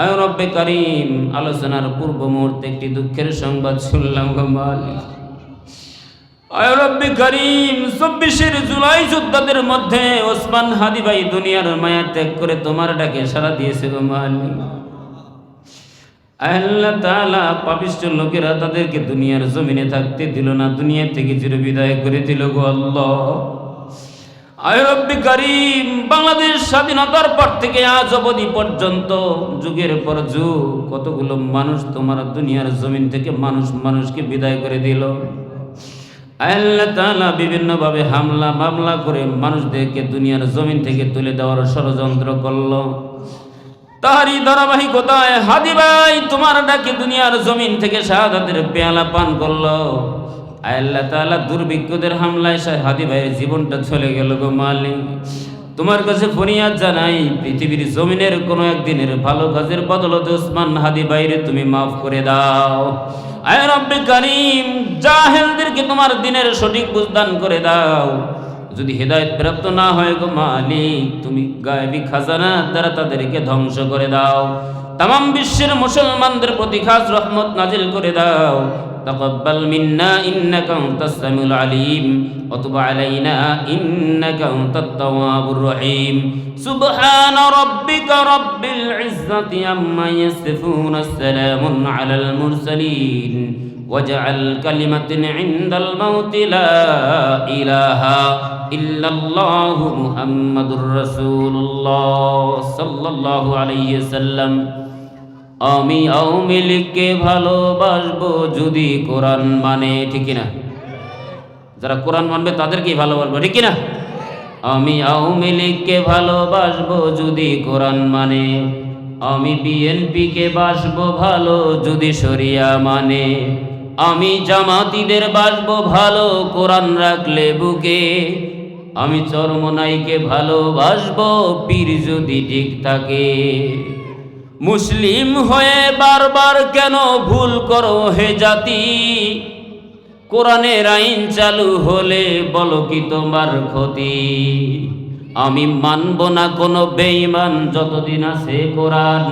আয় রব্বে করিম, আলোচনার পূর্ব মুহূর্তে একটি দুঃখের সংবাদ শুনলাম গো মালিক। করিম, চব্বিশের জুলাই যোদ্ধাদের মধ্যে ওসমান হাদি ভাই দুনিয়ার মায়া ত্যাগ করে তোমার ডাকে সারা দিয়েছে গো আল্লাহ তাআলা পাপিষ্ঠ লোকেরা তাদেরকে দুনিয়ার জমিনে থাকতে দিল না, দুনিয়া থেকে চির বিদায় করে দিল গো আল্লাহ। আয় রব্বি করিম, বাংলাদেশ স্বাধীনতার পর থেকে আজ অবধি পর্যন্ত, যুগের পর যুগ, কতগুলো মানুষ তোমার দুনিয়ার জমিন থেকে মানুষ মানুষকে বিদায় করে দিল। আল্লাহ তাআলা বিভিন্নভাবে হামলা মামলা করে মানুষদেরকে দুনিয়ার জমিন থেকে তুলে দেওয়ার ষড়যন্ত্র করল। তাহারই ধারাবাহিকতায় হাদি ভাই তোমার ডাকে দুনিয়ার জমিন থেকে শাহাদাতের পেয়ালা পান করল। আল্লাহ তাআলা দুর্ভিক্ষদের হামলায় হাদি ভাইয়ের জীবনটা চলে গেল গো মালিক। তোমার কাছে ফরিয়াদ জানাই, পৃথিবীর জমিনের কোনো একদিনের ভালো কাজের বদলতে ওসমান হাদি ভাইরে তুমি মাফ করে দাও। আয় রব্বে করিম, জাহেলদেরকে তোমার দিনের সঠিক বুঝদান করে দাও। যদি হেদায়ত প্রাপ্ত না হয় গো মালিক, তুমি গায়েবী খাজানা দ্বারা তাদেরকে ধ্বংস করে দাও। তাম বিশ্বের মুসলমানদের প্রতি খাস রহমত নাজিল করে দাও। تقبل منا إنك أنت السميع العليم وتب علينا إنك أنت التواب الرحيم. سبحان ربك رب العزة عما يصفون السلام على المرسلين. واجعل كلمة عند الموت لا إله إلا الله محمد رسول الله صلى الله عليه وسلم. আমি আওয়ামী লীগকে ভালোবাসবো যদি কোরআন মানে ঠিক না যারা কোরআন মানবে তাদেরকেই ভালোবাসবো, ঠিক না আমি আওয়ামী লীগকে ভালোবাসবো যদি কোরআন মানে আমি বিএনপিকে বাসবো ভালো যদি শরিয়া মানে আমি জামাতিদের বাসবো ভালো কোরআন রাখলে বুকে, আমি চরমনাইকে ভালোবাসবো পীর যদি ঠিক থাকে। মুসলিম হয়ে বারবার কেন ভুল করো হে জাতি? কোরআনের আইন চালু হলে বলো কি তোমার ক্ষতি? আমি মানব না কোনো বেঈমান, যতদিন আছে কোরআন।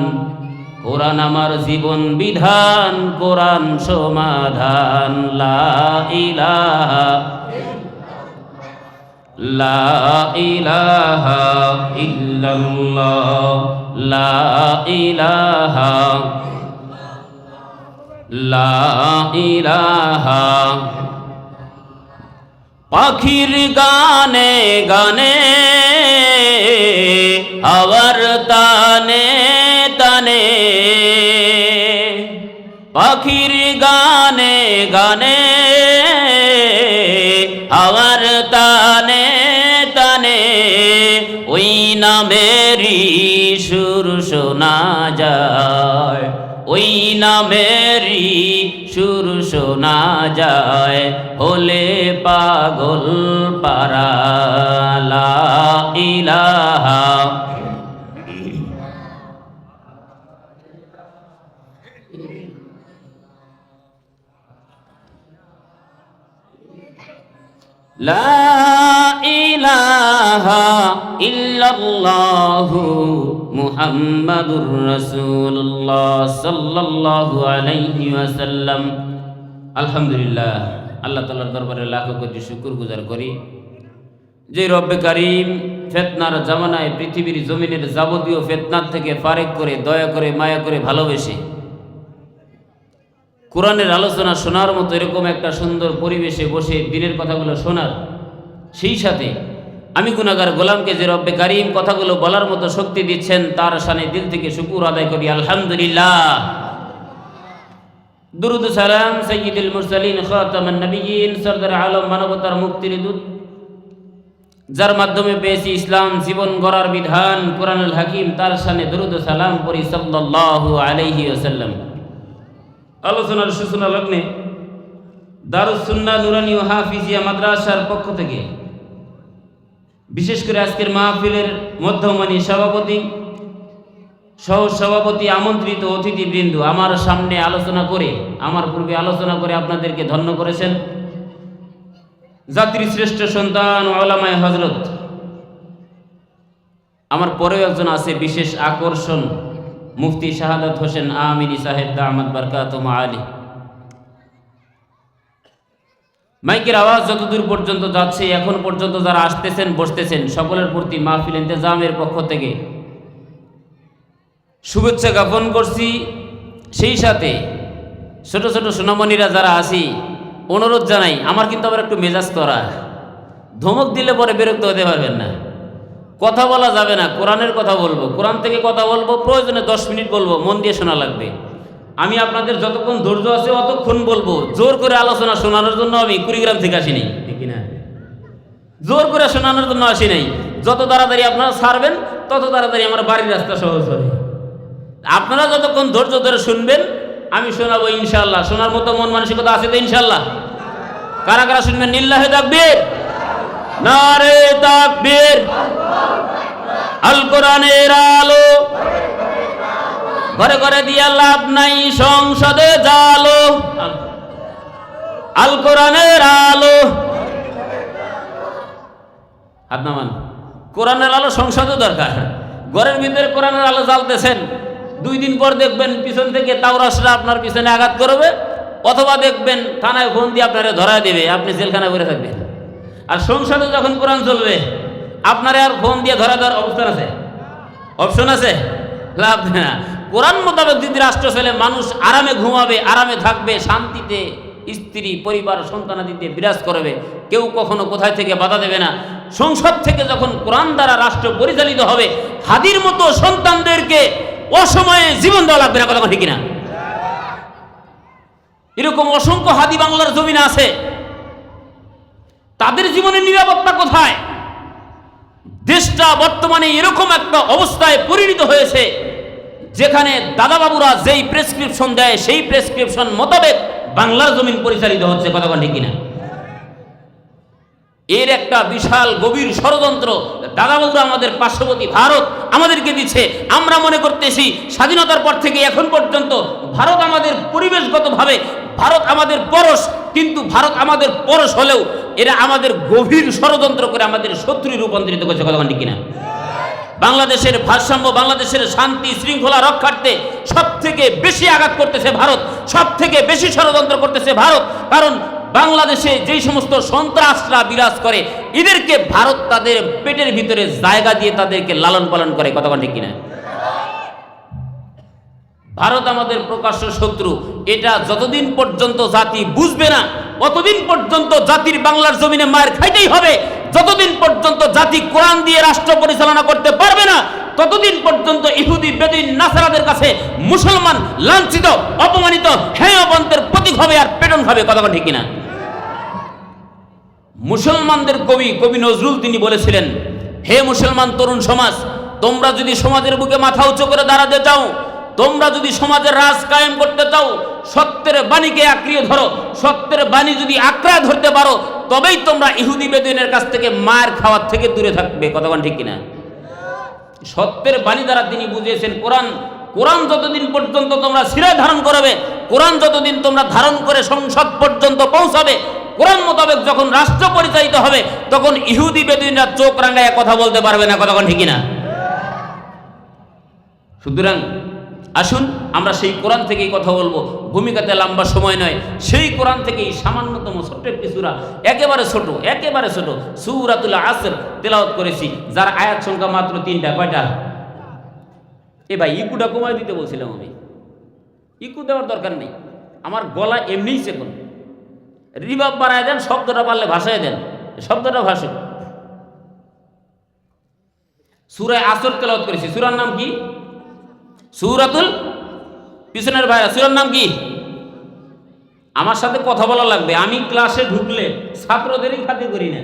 কোরআন আমার জীবন বিধান, কোরআন সমাধান। লা ইলাহা লা ইলাহা ইল্লাল্লাহ। পাখির গানে গানে আবার তানে তানে। পাখির গানে গানে আবার তানে তানে ওই নামেরই সুর শোনা যায়। ওই নামেরই সুর শোনা যায়, হলে পাগল পারা লা ইলাহা لا আলহামদুলিল্লাহ, আল্লাহ দরবারে করি। যে রব্বে কারিম ফেতনার জামানায় পৃথিবীর জমিনের যাবতীয় ফেতনার থেকে ফারেক করে, দয়া করে, মায়া করে ভালোবেসে। কোরআনের আলোচনা শোনার মতো এরকম একটা সুন্দর পরিবেশে বসে দিনের কথাগুলো শোনার, সেই সাথে আমি গুনাগার গোলামকে যে রব্বে কারিম কথাগুলো বলার মতো শক্তি দিচ্ছেন, তার সানে দিল থেকে শুকুর আদায় করি, আলহামদুলিল্লাহ। দুরুদ সালাম সৈয়দুল মুরসালিন, খাতামান নবীন সরদার আলম মানবতার মুক্তির দূত, যার মাধ্যমে পেয়েছি ইসলাম, জীবন গড়ার বিধান, কোরআনুল হাকিম, তার সানে দুরুদ সালাম পরি সাল্লাল্লাহু আলাইহি ওয়াসাল্লাম। আলোচনার সূচনা লগ্নে দারুসুন্না নুরানি ও হাফিজিয়া মাদ্রাসার পক্ষ থেকে বিশেষ করে আজকের মাহফিলের মধ্যমণি সভাপতি সহ সভাপতি আমন্ত্রিত অতিথিবৃন্দ আমার সামনে আলোচনা করে, আমার পূর্বে আলোচনা করে আপনাদেরকে ধন্য করেছেন। জাতির শ্রেষ্ঠ সন্তান ওলামায় হজরত আমার পরেও একজন আছে বিশেষ আকর্ষণ, মুফতি শাহাদাত হোসেন আমিনী সাহেব দামাদ বারকাতুম আলী মাইকের আওয়াজ যতদূর পর্যন্ত যাচ্ছে, এখন পর্যন্ত যারা আসতেছেন, বসতেছেন, সকলের প্রতি মাহফিল ইন্তেজামের পক্ষ থেকে শুভেচ্ছা জ্ঞাপন করছি। সেই সাথে ছোট ছোট সোনামণিরা যারা আছি, অনুরোধ জানাই, আমার কিন্তু আবার একটু মেজাজ করা। ধমক দিলে পরে বিরক্ত হতে পারবেন না। কথা বলা যাবে না, কোরআনের কথা বলব। কোরআন থেকে কথা বলব, প্রয়োজনে দশ মিনিট বলব, মন দিয়ে শোনা লাগবে। আমি আপনাদের যতক্ষণ ধৈর্য আছে অতক্ষণ বলব জোর করে আলোচনা শোনানোর জন্য আমি কুড়িগ্রাম থেকে আসিনি। না জোর করে শোনানোর জন্য আসি নাই যত তাড়াতাড়ি আপনারা ছাড়বেন তত তাড়াতাড়ি আমার বাড়ির রাস্তা সহজ হবে। আপনারা যতক্ষণ ধৈর্য ধরে শুনবেন আমি শোনাবো ইনশাল্লাহ শোনার মতো মন মানসিকতা আছে তো ইনশাল্লাহ কারা কারা শুনবেন? নিল্লাহে তাকবীর। নারে তাকবীর। আল কোরআনের ঘরে ঘরে দিয়া লাভ নাই, সংসদে জালো। আল কোরআনের আলো। হাত কোরআনের আলো সংসদে দরকার। ঘরের ভিতরে কোরআনের আলো জ্বালতেছেন। দুই দিন পর দেখবেন পিছন থেকে তাওরাসরা আপনার পিছনে আঘাত করবে, অথবা দেখবেন থানায় ফোন দিয়ে আপনারা ধরা দেবে, আপনি জেলখানায় করে থাকবেন। আর সংসদে যখন কোরআন চলবে, আপনারা আর ফোন দিয়ে ধরা দেওয়ার অবস্থান আছে? অপশন আছে? লাভ না। কোরআন মোতাবেক যদি রাষ্ট্র চলে, মানুষ আরামে ঘুমাবে, আরামে থাকবে, শান্তিতে স্ত্রী, পরিবার সন্তানাদিতে বিরাজ করবে, কেউ কখনো কোথায় থেকে বাধা দেবে না। সংসদ থেকে যখন কোরআন দ্বারা রাষ্ট্র পরিচালিত হবে, হাদির মতো সন্তানদেরকে অসময়ে জীবন দেওয়া লাগবে না কথা ঠিক কিনা? এরকম অসংখ্য হাদি বাংলার জমিনে আছে। তাদের জীবনের নিরাপত্তা কোথায়? দেশটা বর্তমানে এরকম একটা অবস্থায় পরিণত হয়েছে। যেখানে দাদাবাবুরা যেই প্রেসক্রিপশন দেয়, সেই প্রেসক্রিপশন মোতাবেক বাংলার জমিন পরিচালিত হচ্ছে, কথা ঠিক কিনা? এর একটা বিশাল গভীর ষড়যন্ত্র, দাদাবাবুরা আমাদের পার্শ্ববর্তী ভারত আমাদেরকে দিচ্ছে। আমরা মনে করতেছি স্বাধীনতার পর থেকে এখন পর্যন্ত ভারত আমাদের পরিবেশগতভাবে, ভারত আমাদের পরশ, কিন্তু ভারত আমাদের পরশ হলেও এরা আমাদের গভীর ষড়যন্ত্র করে আমাদের শত্রু রূপান্তরিত করছে, কথা ঠিক কিনা? বাংলাদেশের ভারসাম্য, বাংলাদেশের শান্তি, শৃঙ্খলা রক্ষার্থে সব থেকে বেশি আঘাত করতেছে ভারত সব থেকে বেশি ষড়যন্ত্র করতেছে ভারত। কারণ বাংলাদেশে যেই সমস্ত সন্ত্রাসরা বিরাজ করে, এদেরকে ভারত তাদের পেটের ভিতরে জায়গা দিয়ে তাদেরকে লালন পালন করে। কথা ঠিক কিনা? ভারত আমাদের প্রকাশ্য শত্রু। এটা যতদিন পর্যন্ত জাতি বুঝবে না অতদিন পর্যন্ত জাতির বাংলার জমিনে মায়ের খাইতেই হবে। যতদিন পর্যন্ত জাতি কোরআন দিয়ে রাষ্ট্র পরিচালনা করতে পারবে না, ততদিন পর্যন্ত ইহুদি, বেদিন, নাসারাদের কাছে মুসলমান, লাঞ্ছিত, অপমানিত, হেয়বন্তের প্রতীক হবে আর পেটন হবে কথা ঠিক কিনা? মুসলমানদের কবি কবি নজরুল তিনি বলেছিলেন, হে মুসলমান তরুণ সমাজ, তোমরা যদি সমাজের বুকে মাথা উঁচু করে দাঁড়াতে চাও তোমরা যদি সমাজের রাজ কায়েম করতে চাও, সত্যের বাণীকে আঁকড়িয়ে ধরো, সত্যের বাণী যদি আঁকড়া ধরতে পারো, তবেই তোমরা ইহুদি বেদিনের কাছ থেকে মায়ের খাওয়ার থেকে দূরে থাকবে। কতক্ষণ ঠিক কিনা? সত্যের বাণী দ্বারা তিনি বুঝিয়েছেন কোরআন। কোরআন যতদিন পর্যন্ত তোমরা শিরায় ধারণ করবে, কোরআন যতদিন তোমরা ধারণ করে সংসদ পর্যন্ত পৌঁছাবে, কোরআন মোতাবেক যখন রাষ্ট্র পরিচালিত হবে, তখন ইহুদি বেদিনরা চোখ রাঙ্গায় কথা বলতে পারবে না। কতক্ষণ ঠিক না সুতরাং আসুন, আমরা সেই কোরআন থেকেই কথা বলব। ভূমিকাতে লম্বা সময় নয়, সেই কোরআন থেকেই সামান্যতম ছোট্ট একটি সুরা, একেবারে ছোট একেবারে ছোট, সুরাতুল আসর তেলাওয়াত করেছি, যার আয়াত সংখ্যা মাত্র তিনটা, কয়টা? এ ভাই, ইকুটা কমায় দিতে বলছিলাম আমি। ইকু দেওয়ার দরকার নেই, আমার গলা এমনিই চেকন রিবাব বাড়ায় দেন, শব্দটা পারলে ভাষায় দেন, শব্দটা ভাষুক সুরায় আসর তেলাওয়াত করেছি, সুরার নাম কি? সুরাতুল পিছনের ভাইরা, সুরার নাম কি? আমার সাথে কথা বলা লাগবে। আমি ক্লাসে ঢুকলে ছাত্রদেরই খাতে করি না।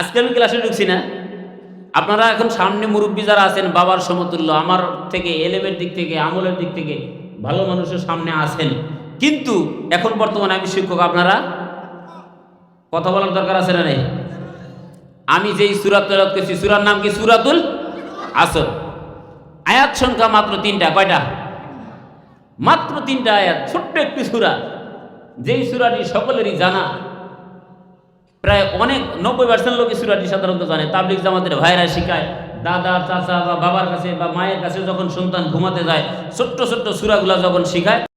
আজকে আমি ক্লাসে ঢুকছি না। আপনারা এখন সামনে মুরব্বী যারা আছেন, বাবার সমতুল্য, আমার থেকে, এলেমের দিক থেকে, আমলের দিক থেকে ভালো মানুষের সামনে আছেন। কিন্তু এখন বর্তমানে আমি শিক্ষক, আপনারা কথা বলার দরকার আছে না নেই? আমি যেই সুরাত করছি, সুরার নাম কি? সুরাতুল আসর। সংখ্যা মাত্র তিনটা, কয়টা? মাত্র তিনটা আয়াত, ছোট্ট একটি সুরা। যেই সুরাটি সকলেরই জানা। প্রায় অনেক, নব্বই পার্সেন্ট লোকের সুরাটি সাধারণত জানে। তাবলিক জামাতের ভাইরা শিখায়, দাদা, চাচা বা বাবার কাছে বা মায়ের কাছে যখন সন্তান ঘুমাতে যায়, ছোট্ট ছোট্ট সুরাগুলা যখন শিখায়